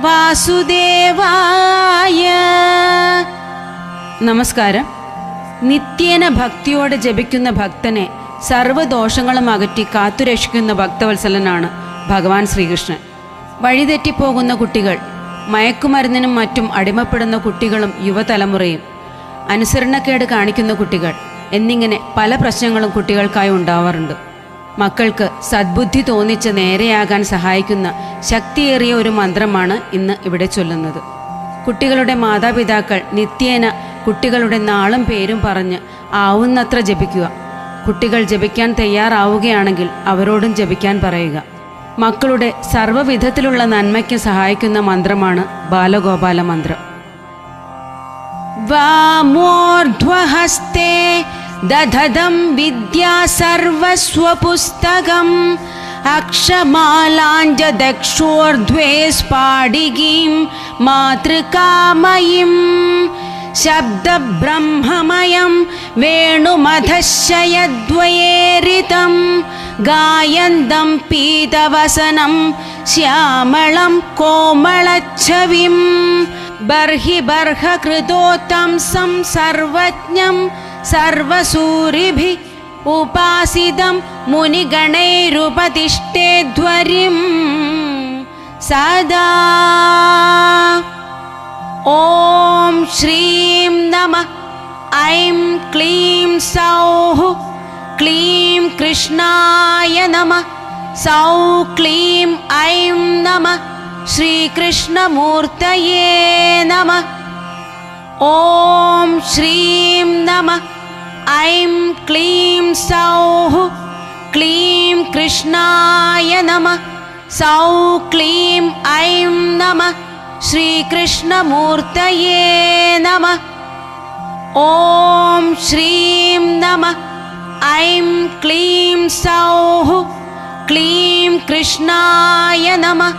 വാസുദേവായ. നമസ്കാരം. നിത്യേന ഭക്തിയോടെ ജപിക്കുന്ന ഭക്തനെ സർവദോഷങ്ങളും അകറ്റി കാത്തുരക്ഷിക്കുന്ന ഭക്തവത്സലനാണ് ഭഗവാൻ ശ്രീകൃഷ്ണൻ. വഴിതെറ്റിപ്പോകുന്ന കുട്ടികൾ മയക്കുമരുന്നിനും മറ്റും അടിമപ്പെടുന്ന കുട്ടികളും യുവതലമുറയും അനുസരണക്കേട് കാണിക്കുന്ന കുട്ടികൾ എന്നിങ്ങനെ പല പ്രശ്നങ്ങളും കുട്ടികൾക്കായി ഉണ്ടാവാറുണ്ട്. മക്കൾക്ക് സദ്ബുദ്ധി തോന്നിച്ച് നേരെയാകാൻ സഹായിക്കുന്ന ശക്തിയേറിയ ഒരു മന്ത്രമാണ് ഇന്ന് ഇവിടെ ചൊല്ലുന്നത്. കുട്ടികളുടെ മാതാപിതാക്കൾ നിത്യേന കുട്ടികളുടെ നാളും പേരും പറഞ്ഞ് ആവുന്നത്ര ജപിക്കുക. കുട്ടികൾ ജപിക്കാൻ തയ്യാറാവുകയാണെങ്കിൽ അവരോടും ജപിക്കാൻ പറയുക. മക്കളുടെ സർവവിധത്തിലുള്ള നന്മയ്ക്ക് സഹായിക്കുന്ന മന്ത്രമാണ് ബാലഗോപാല മന്ത്രം दधदं विद्या सर्वस्वपुस्तकम् अक्षमालाञ्च दक्षोर्ध्वे स्फाटिकीं मातृकामयीम् शब्दब्रह्ममयं वेणुमधशयद्वयेरितं गायन्दं पीतवसनं श्यामलं कोमलच्छविम् बर्हि बर्हकृतोत्तंसं सर्वज्ञं सर्वसूरिभिः उपासितं मुनिगणैरुपतिष्ठेध्वरिं। सदा ॐ श्रीं नमः ऐं क्लीं सौः क्लीं कृष्णाय नमः सौ क्लीं ऐं नमः श्रीकृष्णमूर्तये नमः। ॐ श्रीं नमः ऐं क्लीं सौः क्लीं कृष्णाय नमः। सौ क्लीं ऐं नमः। श्रीकृष्णमूर्तये नमः। ॐ श्रीं नमः। ऐं क्लीं सौः क्लीं कृष्णाय नमः।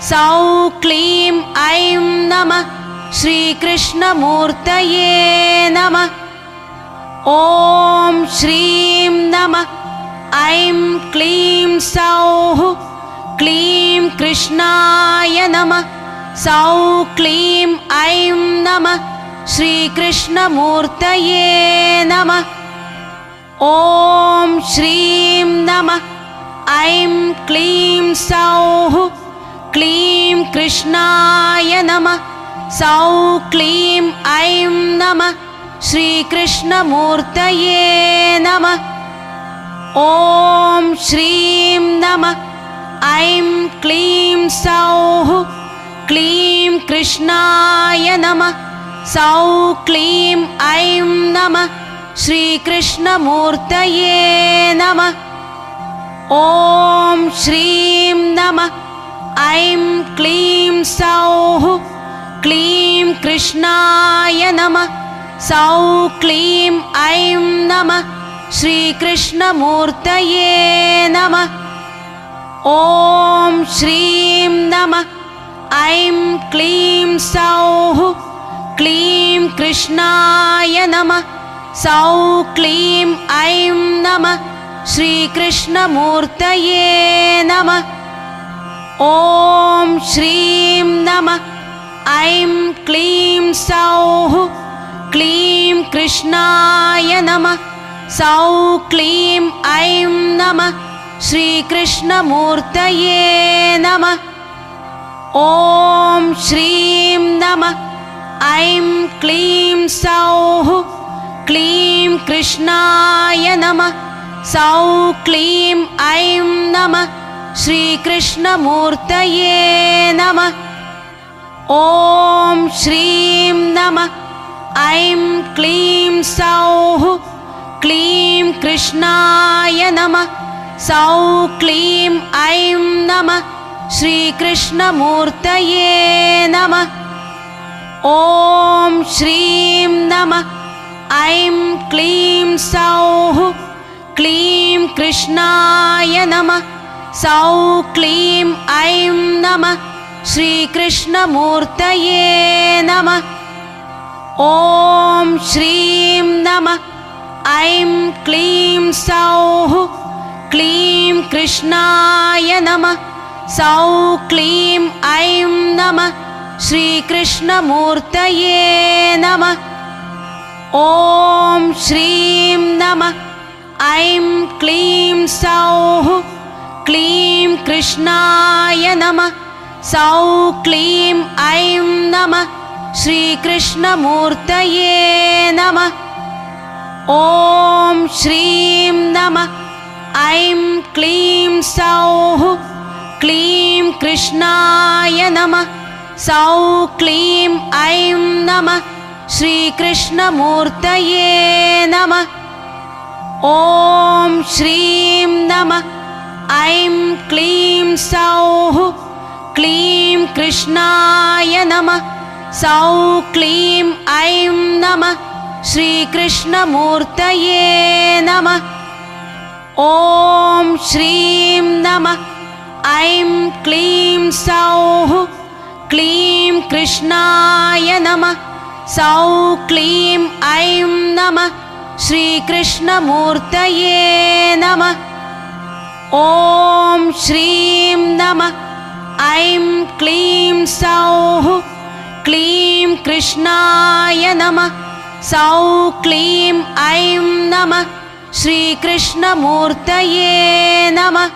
सौ क्लीं ऐं नमः। श्रीकृष्णमूर्तये नमः ॐ श्रीं नमः। ऐं क्लीं सौः। क्लीं कृष्णाय नमः। सौ क्लीं ऐं नमः। श्रीकृष्णमूर्तये नमः। ॐ श्रीं नमः। ऐं क्लीं सौः। क्लीं कृष्णाय नमः। सौ क्लीं ऐं नमः श्रीकृष्णमूर्तये नमः। ॐ श्रीं नमः। ऐं क्लीं सौः क्लीं कृष्णाय नमः। सौ क्लीं ऐं नमः। श्रीकृष्णमूर्तये नमः। ॐ श्रीं नमः। ऐं क्लीं सौः क्लीं कृष्णाय नमः सौ क्लीं ऐं नमः श्रीकृष्णमूर्तये नमः। ॐ श्रीं नमः ऐं क्लीं सौः क्लीं कृष्णाय नमः। सौ क्लीं ऐं नमः श्रीकृष्णमूर्तये नमः। ॐ श्रीं नमः ऐं क्लीं सौः क्लीं कृष्णाय नमः। सौ क्लीं ऐं नमः। श्रीकृष्णमूर्तये नमः। ॐ श्रीं नमः। ऐं क्लीं सौः। क्लीं कृष्णाय नमः। सौ क्लीं ऐं नमः। श्रीकृष्णमूर्तये नमः। ॐ श्रीं नमः ऐं क्लीं सौः क्लीं कृष्णाय नमः। सौ क्लीं ऐं नमः। श्रीकृष्णमूर्तये नमः। ॐ श्रीं नमः। ऐं क्लीं सौः क्लीं कृष्णाय नमः। सौ क्लीं ऐं नमः। श्रीकृष्णमूर्तये नमः ॐ श्रीं नमः। ऐं क्लीं सौः। क्लीं कृष्णाय नमः। सौ क्लीं ऐं नमः। श्रीकृष्णमूर्तये नमः। ॐ श्रीं नमः। ऐं क्लीं सौः। क्लीं कृष्णाय नमः। सौ क्लीं ऐं नमः श्रीकृष्णमूर्तये नमः। ॐ श्रीं नमः। ऐं क्लीं सौः क्लीं कृष्णाय नमः। सौ क्लीं ऐं नमः। श्रीकृष्णमूर्तये नमः। ॐ श्रीं नमः। ऐं क्लीं सौः क्लीं कृष्णाय नमः सौ क्लीं ऐं नमः श्रीकृष्णमूर्तये नमः। ॐ श्रीं नमः ऐं क्लीं सौः क्लीं कृष्णाय नमः। सौ क्लीं ऐं नमः श्रीकृष्णमूर्तये नमः। ॐ श्रीं नमः ऐं क्लीं सौः क्लीं कृष्णाय नमः। सौ क्लीं ऐं नमः। श्रीकृष्णमूर्तये नमः